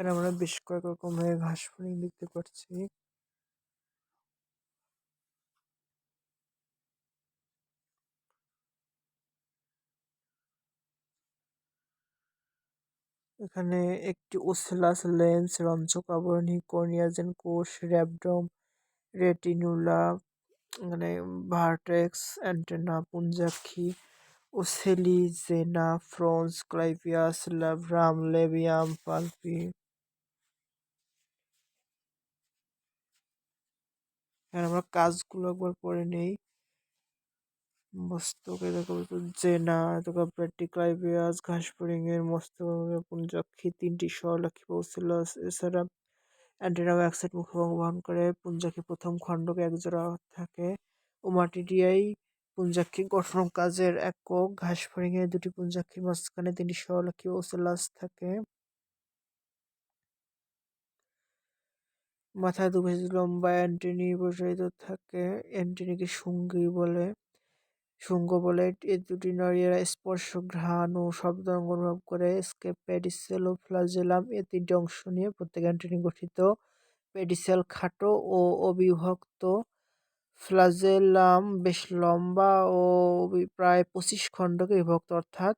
এখানে আমরা বেশ কয়েক রকমের ঘাস ফড়িং দেখতে পাচ্ছি এখানে একটি ওসেলাস লেন্স রঞ্জক আবরণী কর্নিয়াজেন কোষ, র্যাবডম, রেটিনুলা মানে ভার্টেক্স, অ্যান্টেনা, পুঞ্জাক্ষী, ওসেলিজেনা, frons, clypeus, labrum labium palpi. এখানে আমরা কাজগুলো একবার পরে নেই। মস্তকে দেখো জেনা দেখো প্যাটিক্লাইভিয়াস ঘাস ফড়িং এর মস্তক পুঞ্জাক্ষী, তিনটি স্বরলাক্ষী পৌঁছিলাস এছাড়া অ্যান্টেনা একসাইড মুখভঙ্গ বহন করে পুঞ্জাক্ষী প্রথম খণ্ডকে একজোড়া থাকে। ওমাটিডিয়াই পুঞ্জাক্ষী গঠন কাজের একক, ঘাস ফড়িং এর দুটি পুঞ্জাক্ষীর মাঝখানে তিনটি স্বরলাক্ষী ওসেলাস থাকে। মাথায় দুপাশে লম্বা অ্যান্টেনি প্রসারিত থাকে। অ্যান্টেনিকে শুঙ্গি বলে। শুঙ্গ বলে এ দুটি নড়িয়ারা স্পর্শ, ঘ্রাণ ও শব্দ অনুভব করে। স্কেপ প্যাডিসেল ও ফ্লাজেলাম এ তিনটি অংশ নিয়ে প্রত্যেক অ্যান্টেনি গঠিত। প্যাডিসেল খাটো ও অবিভক্ত। ফ্লাজেলাম বেশ লম্বা ও প্রায় পঁচিশ খণ্ডকে বিভক্ত, অর্থাৎ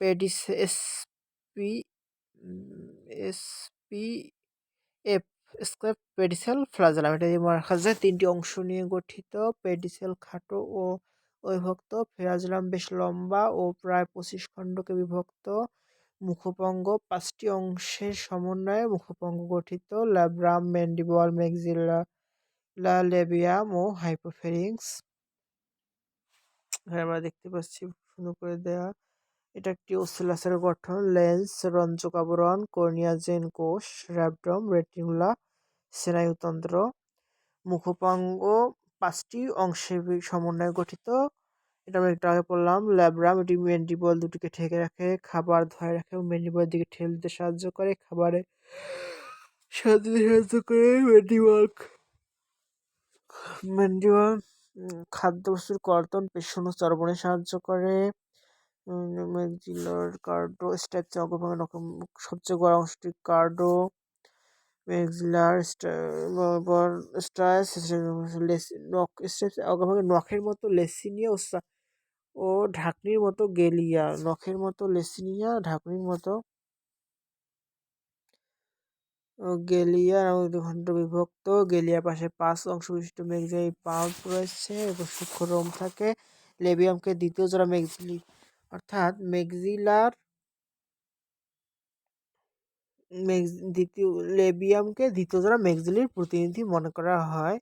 pedis SP SP F square pedicel flagellum এটা দিয়ে রাখা যায় তিনটি অংশ নিয়ে গঠিত পেডিসেল খাটো ও অবিভক্ত ফ্লাজেলাম বেশ লম্বা ও প্রায় পঁচিশ খণ্ডকে বিভক্ত, মুখপঙ্গ, পাঁচটি অংশের সমন্বয়ে মুখপঙ্গ গঠিত ল্যাব্রাম ম্যান্ডিবল ম্যাগজিলা লা লেবিয়াম ও হাইপোফেরিংস আমরা দেখতে পাচ্ছি সুন্দর করে দেয়া এটা একটি ওসিলাসের গঠন, লেন্স রঞ্জক আবরণ কর্নিয়াজেন কোষ, র্যাবডম রেটিনুলা স্নায়ুতন্ত্র, মুখপাঙ্গ, পাঁচটি অংশের সমন্বয়ে গঠিত। এটা আমরা একটু আগে পড়লাম, ল্যাবরাম, এটি মেন্ডিবল দুটিকে ঠেকে রাখে, খাবার ধরে রাখে এবং দিকে ঠেলতে সাহায্য করে, খাবারে সাহায্য সাহায্য করে মেন্ডিবল মেন্ডিবল খাদ্যবস্তুর কর্তন, পেশন চর্বণে সাহায্য করে। কার্ডো স্ট্যাপস অগ্রভাগে সবচেয়ে বড় অংশটি কার্ডো ম্যাক্সিলার স্ট্রাইস নখ স্ট্যাপস অগ্রভাগে নখের মতো লেসিনিয়া ও ও ঢাকনির মতো গেলিয়া নখের মতো লেসিনিয়া ঢাকনির মতো গেলিয়া খণ্ড বিভক্ত গেলিয়ার পাশে পাঁচ অংশ বিশিষ্ট ম্যাগজিলাই পাম্প রয়েছে এবং সূক্ষ্ম রোম থাকে লেবিয়ামকে দ্বিতীয় জোড়া ম্যাগজিলি অর্থাৎ ম্যাগজিলার দ্বিতীয়, লেবিয়ামকে দ্বিতীয় দ্বারা ম্যাগজিলির প্রতিনিধি মনে করা হয়।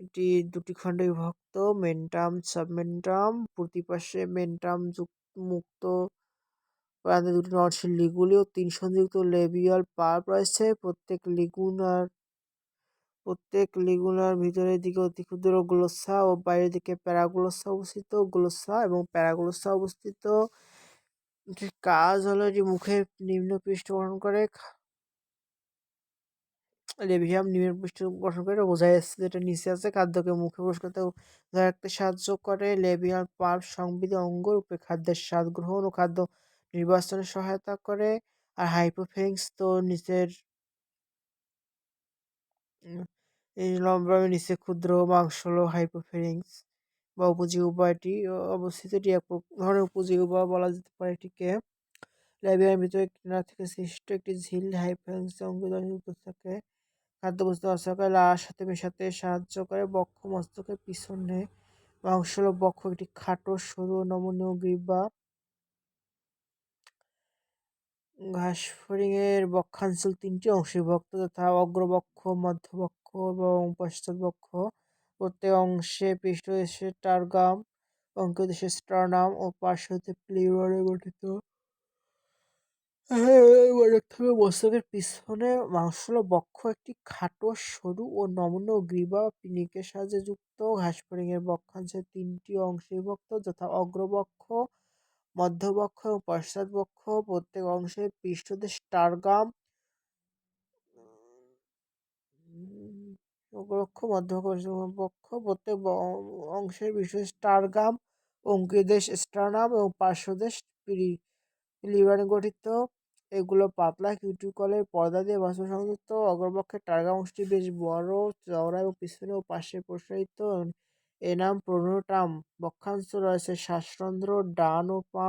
এটি দুটি খণ্ডে বিভক্ত, মেন্টাম, সাবমেন্টাম, প্রতি পাশে মেন্টাম মুক্ত, প্রান্তে দুটি নটশীল লিগুলি ও তিন সংযুক্ত লেবিয়াল পার্প রয়েছে প্রত্যেক লিগুনার প্রত্যেক লিগুনার ভিতরের দিকে অতি ক্ষুদ্র গ্লোসা ও বাইরের দিকে প্যারাগ্লোসা অবস্থিত। গ্লোসা এবং প্যারাগ্লোসা অবস্থিত কাজ হলো এটি মুখের নিম্ন পৃষ্ঠ গঠন করে লেভিয়াম নিমের পৃষ্ঠ গঠন করে বোঝা যাচ্ছে যেটা নিচে আছে, খাদ্যকে মুখে ধরে রাখতে সাহায্য করে। লেভিয়াম পাল্প সংবিধি অঙ্গ রূপে খাদ্যের স্বাদ গ্রহণ ও খাদ্য নির্বাচনে সহায়তা করে। আর হাইপোফেরিংস তো নিচের এই লম্বা নিচে ক্ষুদ্র মাংস হলো হাইপোফেরিংস বা উপজীব্য এটি অবস্থিত এটি এক ধরনের উপজীব্য বলা যেতে পারে এটিকে ল্যাবিয়ার ভিতরে কিনার থেকে সৃষ্ট একটি ঝিল হাইপোফেরিংস অঙ্গযুক্ত থাকে। খাদ্যবস্তু অসহকারে লার সাথে মেশাতে সাহায্য করে। বক্ষ মস্তকের পিছনে মাংস হলো বক্ষ একটি খাটো, সরু, নমনীয় গ্রীবা ঘাসফড়িংয়ের বক্ষাঞ্চল তিনটি অংশে বিভক্ত, তথা অগ্রবক্ষ, মধ্যবক্ষ এবং পশ্চাৎবক্ষ প্রত্যেক অংশে পৃষ্ঠ দেশে টার্গাম অঙ্কিত দেশে স্টারনাম ও পার্শ্ব হতে প্লিউরারে গঠিত। মস্তকের পিছনে মাংস বক্ষ একটি খাটো, সরু ও নমন গ্রীবা পিনিকের সাহায্যে যুক্ত। ঘাসফড়িংয়ের বক্ষাংশে তিনটি অংশে বিভক্ত যথা অগ্রবক্ষ, মধ্যবক্ষ এবং পশ্চাৎবক্ষ প্রত্যেক অংশে পৃষ্ঠদেশ টার্গাম অগ্রবক্ষ মধ্যবক্ষ প্রত্যেক অংশের বিশেষ টার্গাম অঙ্কিদেশ, স্টার্নাম এবং পার্শ্বদেশ লিভারে গঠিত। এগুলো পাতলা কিউটিকলের পর্দা দিয়ে বাষ্প সংযুক্ত অগ্রপক্ষের টার্গা অংশটি বেশ বড়, চওড়া এবং পিছনে ও পাশে প্রসারিত। এনাম প্রোনোটাম বক্ষাংশ রয়েছে শ্বাসরন্ধ্র, ডান ও পা,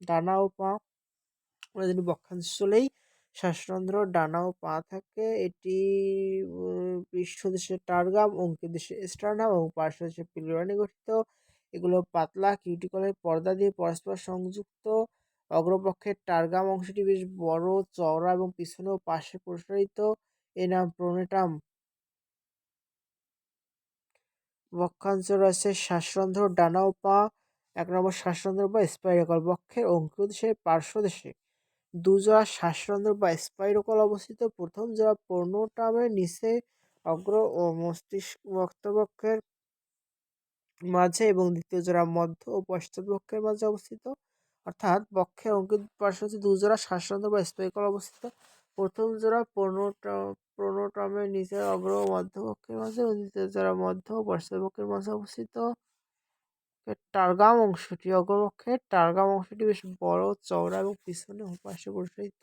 ডানা ও পা। জানি বক্ষাঞ্চলেই শ্বাসরন্ধ্র ডানা ও পা থাকে। এটি পৃষ্ঠদেশে টার্গাম অঙ্কিদেশে স্টার্নাম এবং পার্শ্বদেশে পিলোরানি গঠিত। এগুলো পাতলা কিউটিকলের পর্দা দিয়ে পরস্পর সংযুক্ত। অগ্রপক্ষের টার্গাম অংশটি বেশ বড়, চওড়া এবং পিছনে ও পাশে প্রসারিত। এ নাম প্রোনেটাম বক্ষাঞ্চল রয়েছে শ্বাসরন্ধ্র ডানা ও পা। এক নম্বর শ্বাসরন্ধ্র বা স্পাইরাকল বক্ষের অঙ্কুদেশের পার্শ্বদেশে দুজোড়া শ্বাসরন্ধ্র বা স্পাইরোকল অবস্থিত। প্রথম জোড়া প্রোনোটামের নিচে অগ্র ও মস্তিষ্ক বক্তবক্ষের মাঝে এবং দ্বিতীয় জোড়া মধ্য ও পশ্চাৎবক্ষের মাঝে অবস্থিত। অর্থাৎ বক্ষের অঙ্কিত পার্শ্ববর্তী দুজোড়া শ্বাসরন্ধ্র বা স্পাইকল অবস্থিত। প্রথম জোড়া প্রোনোটা প্রোনোটামের নিচে অগ্র ও মধ্যবক্ষের মাঝে এবং দ্বিতীয় জোড়া মধ্য ও পশ্চাৎবক্ষের মাঝে অবস্থিত। টার্গাম অংশটি অগ্রপক্ষের টার্গাম অংশটি বেশ বড়, চওড়া এবং পিছনে পাশে প্রসারিত।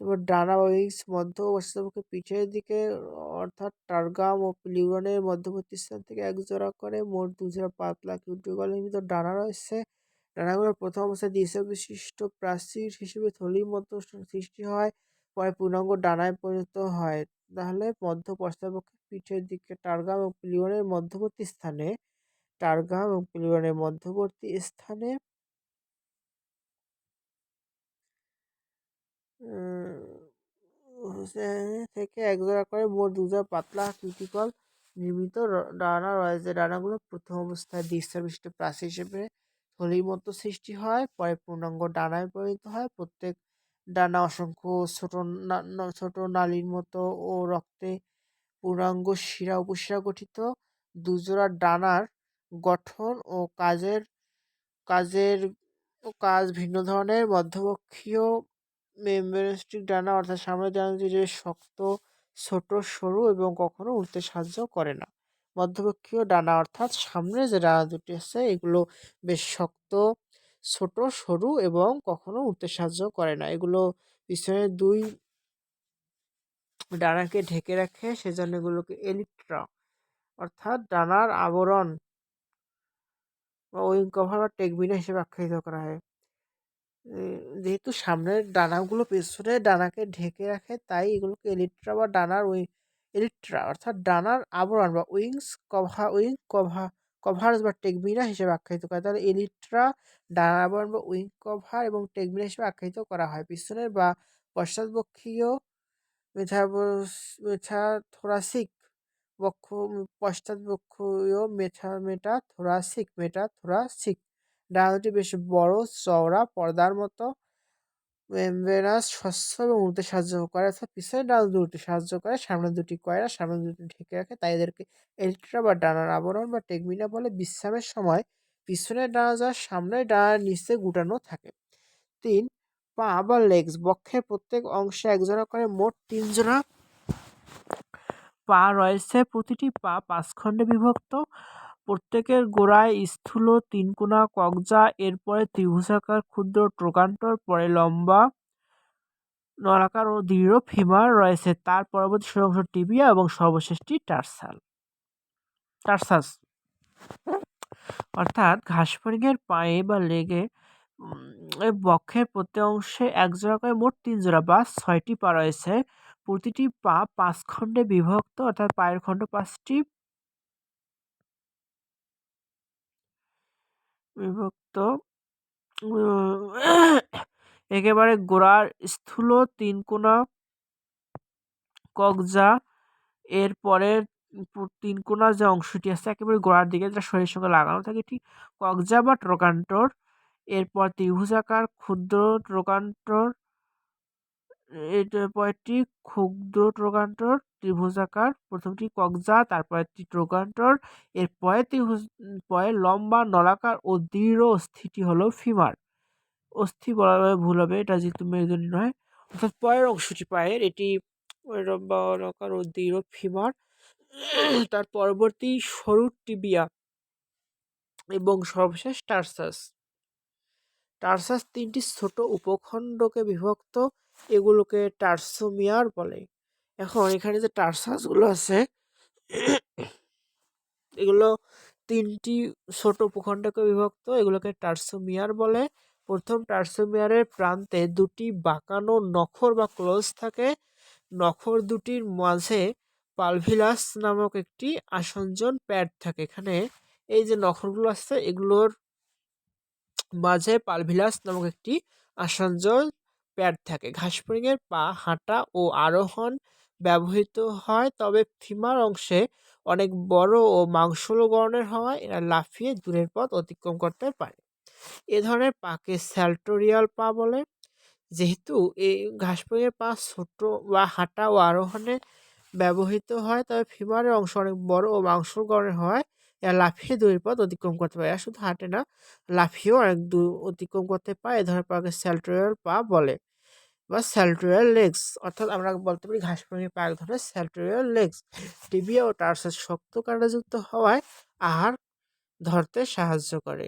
এবার ডানা উইংস মধ্য পশ্চাৎপক্ষে পিঠের দিকে, অর্থাৎ টার্গাম ও লিউরনের মধ্যবর্তী স্থান থেকে এক জোড়া করে মোট দু জোড়া পাতলা কিউটিকলের ভিতর ডানা রয়েছে। ডানাগুলোর প্রথম অবস্থায় দ্বিতীয় বিশিষ্ট প্রাচীর হিসেবে থলির মতো সৃষ্টি হয়, পরে পূর্ণাঙ্গ ডানায় পরিণত হয়। তাহলে মধ্য পশ্চাৎপক্ষে পিঠের দিকে টার্গাম ও লিউরনের মধ্যবর্তী স্থানে টার্গাম এবং পিলিয়নের মধ্যবর্তী স্থানে থেকে একজোড়া করে মোট দুজোড়া পাতলা কিউটিকল নির্মিত। ডানা রয়েছে। ডানাগুলো প্রথম অবস্থায় বিশিষ্ট প্রাচী হিসেবে থলির মতো সৃষ্টি হয়, পরে পূর্ণাঙ্গ ডানায় পরিণত হয়। প্রত্যেক ডানা অসংখ্য ছোট ছোট নালীর মতো ও রক্তে পূর্ণাঙ্গ শিরা উপশিরা গঠিত। দুজোড়া ডানার গঠন ও কাজের কাজের কাজ ভিন্ন ধরনের মধ্যপক্ষীয় মেমব্রেনস্টিক ডানা অর্থাৎ সামনের ডানাটি যে শক্ত, ছোট, সরু এবং কখনো উঠতে সাহায্য করে না। মধ্যপক্ষীয় ডানা অর্থাৎ সামনে যে ডানা দুটি আছে, এগুলো বেশ শক্ত, ছোট, সরু এবং কখনো উঠতে সাহায্য করে না। এগুলো পিছনের দুই ডানাকে ঢেকে রাখে, সেজন্য এগুলোকে এলিট্রা অর্থাৎ ডানার আবরণ বা উইং কভার বা টেকবিনা হিসেবে আখ্যায়িত করা হয়। যেহেতু সামনের ডানাগুলো পেছনে ডানাকে ঢেকে রাখে, তাই এগুলোকে এলিট্রা বা ডানার উইং এলিট্রা অর্থাৎ ডানার আবরণ বা wings cover, wing cover, covers বা টেকবিনা হিসেবে আখ্যায়িত করা তাহলে এলিট্রা, ডানার আবরণ বা উইং কভার এবং টেকবিনা হিসেবে আখ্যায়িত করা হয়। পিছনের বা পশ্চাৎপক্ষীয় মেথা মেথাথোরাসিক বক্ষ পশ্চাৎবক্ষীয় মেথা মেটাথোরাসিক মেটাথোরাসিক ডানাটি বেশ বড়, চওড়া, পর্দার মতো। মেমব্রেনাস স্বচ্ছ এবং উড়তে সাহায্য করে, অর্থাৎ পিছনের ডানা দুটি সাহায্য করে সামনে দুটি কয়রা সামনে দুটি ঢেকে রাখে। তাই এদেরকে এলিট্রা বা ডানার আবরণ বা টেকমিনা বলে বিশ্রামের সময় পিছনের ডানা যা সামনের ডানার নিচে গুটানো থাকে। তিন, পা বা লেগস, বক্ষের প্রত্যেক অংশে একজোড়া করে মোট তিন জোড়া পা রয়েছে, প্রতিটি পা পাঁচ খণ্ডে বিভক্ত। প্রত্যেকের গোড়ায় স্থূল তিনকোনা কগজা এরপরে ত্রিভুজাকার, ক্ষুদ্র ট্রোকান্টর পরে লম্বা, নলাকার ও দৃঢ় ফিমার রয়েছে। তার পরবর্তী অংশ টিবিয়া এবং সর্বশেষটি টার্সাল। টার্সাস। অর্থাৎ ঘাসফড়িংয়ের পায়ে বা লেগে বক্ষের প্রত্যেক অংশে এক জোড়া করে মোট তিন জোড়া বা ছয়টি পা রয়েছে। প্রতিটি পা পাঁচ খণ্ডে বিভক্ত, অর্থাৎ পায়ের খণ্ড পাঁচটি বিভক্ত। একেবারে গোড়ার স্থূল তিনকোনা কগজা এর পরের তিনকোনা যে অংশটি আছে, একেবারে গোড়ার দিকে যেটা শরীরের সঙ্গে লাগানো থাকে ঠিক কগজা বা ট্রোকান্টর। এরপর ত্রিভুজাকার ক্ষুদ্র ট্রোকান্টর। এটা পরেরটি ক্ষুদ্র ট্রোকান্টর ত্রিভুজাকার প্রথমটি কগজা তারপর একটি ট্রোকান্টর এর পরে ত্রিভুজ, পরে লম্বা নলাকার ও দৃঢ় অস্থিটি হলো ফিমার। অস্থি বলা ভুল হবে, এটা যেহেতু মেরুদণ্ডী নয়। অর্থাৎ পরের অংশটি পায়ের, এটি লম্বা নলাকার ও দৃঢ় ফিমার। তার পরবর্তী সরু টিবিয়া এবং সর্বশেষ টার্সাস। টার্সাস তিনটি ছোট উপখণ্ডকে বিভক্ত এগুলোকে টার্সোমিয়ার বলে। এখন এখানে যে টার্সাসগুলো আছে, এগুলো তিনটি ছোট উপখণ্ডকে বিভক্ত, এগুলোকে টার্সোমিয়ার বলে। প্রথম টার্সোমিয়ারের প্রান্তে দুটি বাঁকানো নখর বা ক্লোজ থাকে। নখর দুটির মাঝে পালভিলাস নামক একটি আসঞ্জন প্যাড থাকে। এখানে এই যে নখরগুলো আছে, এগুলোর মাঝে পালভিলাস নামক একটি আসঞ্জন প্যাড থাকে। ঘাসফড়িংয়ের পা হাঁটা ও আরোহণ ব্যবহৃত হয়, তবে ফিমার অংশে অনেক বড় ও মাংসল গড়নের হওয়ায় এরা লাফিয়ে দূরের পথ অতিক্রম করতে পারে। এ ধরনের পাকে স্যালটোরিয়াল পা বলে। যেহেতু এই ঘাসফড়িংয়ের পা ছোট বা হাঁটা ও আরোহণে ব্যবহৃত হয়, তবে ফিমারের অংশ অনেক বড় ও মাংসল গড়নের হওয়ায় এরা লাফিয়ে দূরের পথ অতিক্রম করতে পারে। এরা শুধু হাঁটে না, লাফিয়েও অনেক দূর অতিক্রম করতে পারে। এ ধরনের পাকে স্যালটোরিয়াল পা বলে। বা স্যালটোরিয়াল লেগস, অর্থাৎ আমরা বলতে পারি ঘাস পা এক ধরনের স্যালটোরিয়াল লেগস, টিবিয়া ও টার্সের শক্ত কাটাযুক্ত হওয়ায় আহার ধরতে সাহায্য করে।